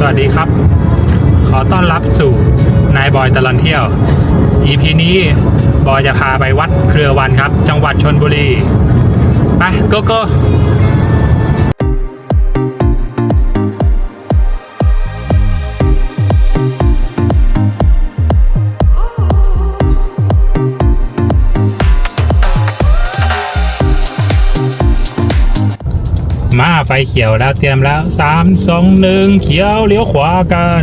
สวัสดีครับ ขอต้อนรับสู่นายบอยตลอนเที่ยว EP นี้บอยจะพาไปวัดเครือวันครับ จังหวัดชนบุรี ไปโกโก้ ไฟเขียวแล้วเตรียมแล้วสามสองหนึ่งเขียวเลี้ยวขวากัน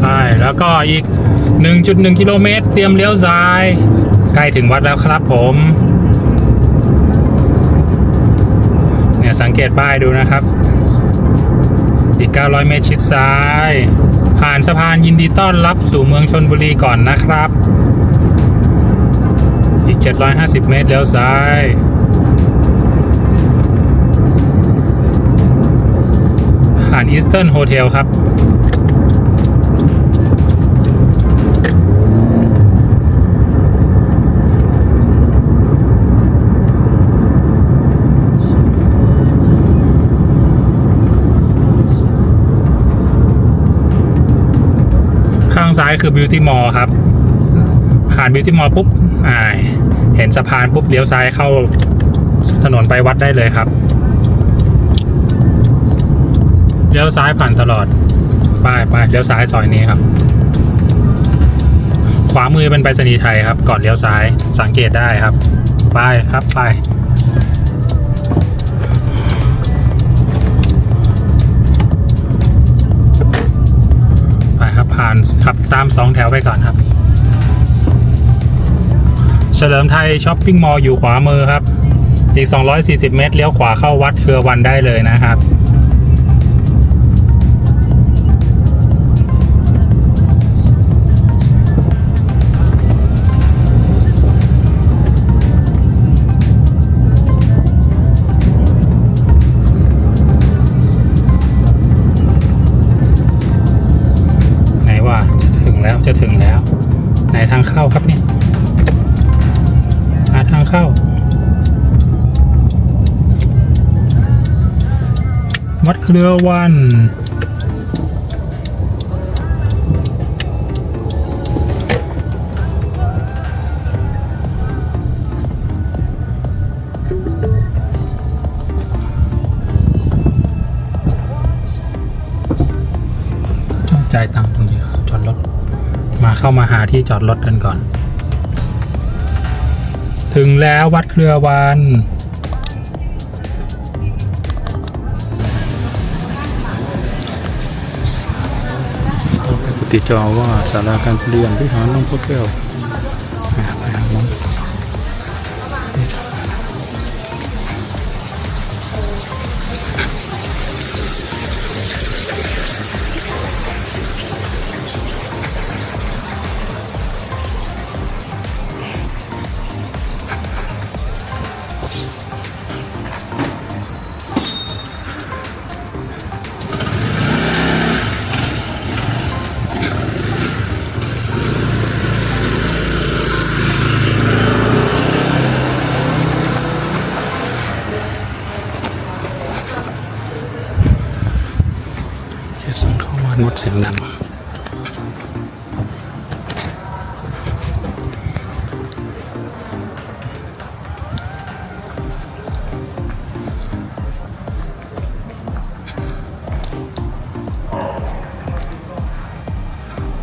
ใช่แล้วก็อีก 1.1 กิโลเมตร เตรียมเลี้ยวซ้าย ใกล้ถึงวัดแล้วครับผมเนี่ยสังเกตป้ายดูนะครับ อีก 900 เมตรชิดซ้าย ผ่านสะพานยินดีต้อนรับสู่เมืองชนบุรีก่อนนะครับ อีก 750 เมตรเลี้ยวซ้ายผ่านอีสเทิร์นโฮเทลครับ ซ้ายคือบิวตี้มอลล์ครับ ผ่านบิวตี้มอลล์ปุ๊บอ่าเห็นสะพานปุ๊บเลี้ยวซ้ายเข้าถนนไปวัดได้เลยครับเลี้ยวซ้ายผ่านตลอดป้ายป้ายเลี้ยวซ้ายซอยนี้ครับ ขวามือเป็นไปรษณีย์ไทยครับ ก่อนเลี้ยวซ้ายสังเกตได้ครับป้ายครับป้าย ตามสองแถวไปก่อนครับ เฉลิมไทยช้อปปิ้งมอลล์อยู่ขวามือครับ อีก 240 เมตรเลี้ยวขวาเข้าวัดเครือวันได้เลยนะครับ รือวันต้องจ่ายตังค์ตรงนี้ครับจอดรถ มาเข้ามาหาที่จอดรถกันก่อน ถึงแล้ววัดเครือวัน ติจาอว่าสาราการเปลี่ยนวิหารหลวงพ่อแก้ว เสียงดัง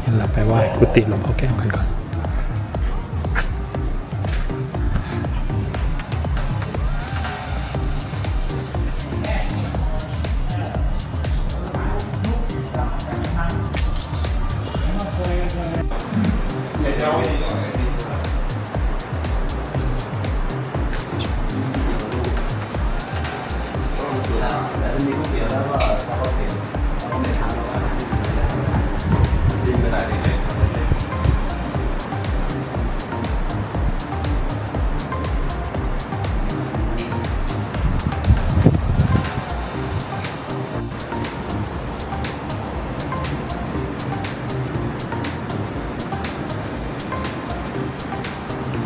เห็นเราไปไหว้กุฏิหลวงพ่อแก้วกันก่อน เ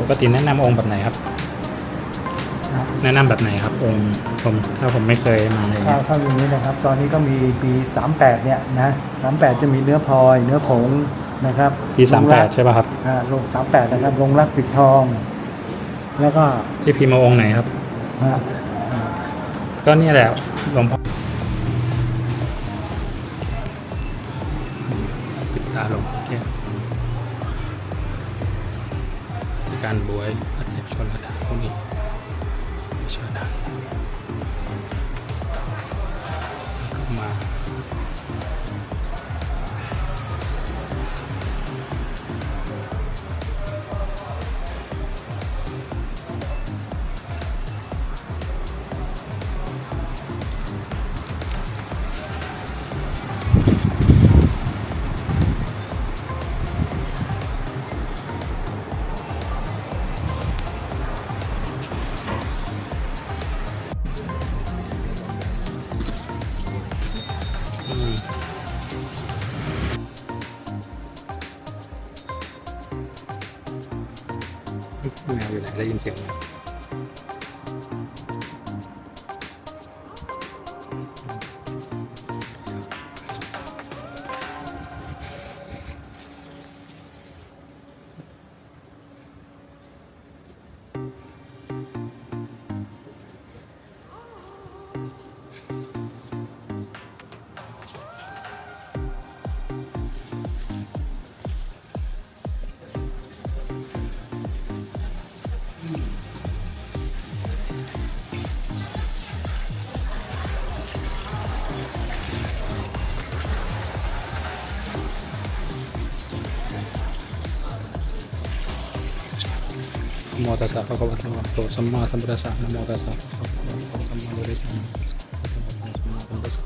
กติแนะนำองค์แบบไหนครับ แนะนำแบบไหนครับ องค์ผมถ้าผมไม่เคยมาเลยถ้าถ้าอย่างนี้นะครับ ตอนนี้ก็มีปี38เนี่ยนะ38จะมีเนื้อพลอย เนื้อผงนะครับปีสามลแปงรัดกใช่ป่ะครับอ่าลง38นะครับ ลงรักปิดทอง แล้วก็ที่พิมพ์มาองค์ไหนครับอ่าก็เนี่ยแหละหลวงพ่อ การบวยอันนี้ชนระดาพวกนี้ชนระดาแล้วก็มา ไหนได้ยินเสียงไหม โมตัสสะภะคะวะโตอะระหะโตสัมมาสัมพุทธัสสะนะโมตัสสะภะคะวะโตอะระหะโตสัมมาสัมพุทธัสสะ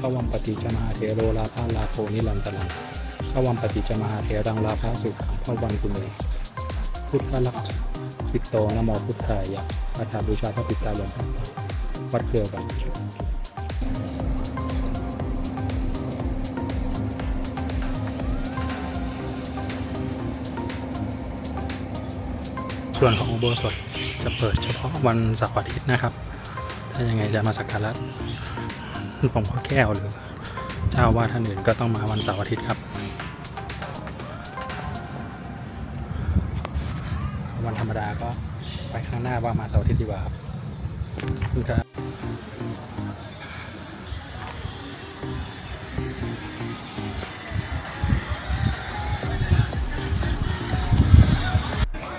พระวัมปฏิจมาเทโรลาภาลาโพนิลันตลังพระวัมปฏิจมาเทรังลาภาสุขังพระวันกุเมพุทธลักษณ์ปิโตนะโมพุทธายะอาถาบูชาพระปิตาหลวงวัดเครือวัน ส่วนของอุโบสถจะเปิดเฉพาะวันเสาร์อาทิตย์นะครับ ถ้ายังไงจะมาสักการะหลวงพ่อแก้วหรือ เจ้าว่าท่านอื่นก็ต้องมาวันเสาร์อาทิตย์ครับ วันธรรมดาก็ไปข้างหน้าว่ามาเสาร์อาทิตย์ดีกว่าครับขอบคุณครับ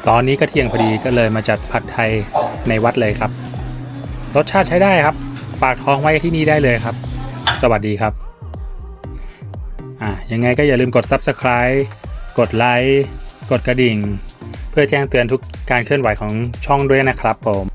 ตอนนี้ก็เที่ยงพอดีก็เลยมาจัดผัดไทยในวัดเลยครับ รสชาติใช้ได้ครับ ฝากท้องไว้ที่นี่ได้เลยครับ สวัสดีครับอะยังไงก็อย่าลืมกด Subscribe กดไลค์กดกระดิ่ง เพื่อแจ้งเตือนทุกการเคลื่อนไหวของช่องด้วยนะครับผม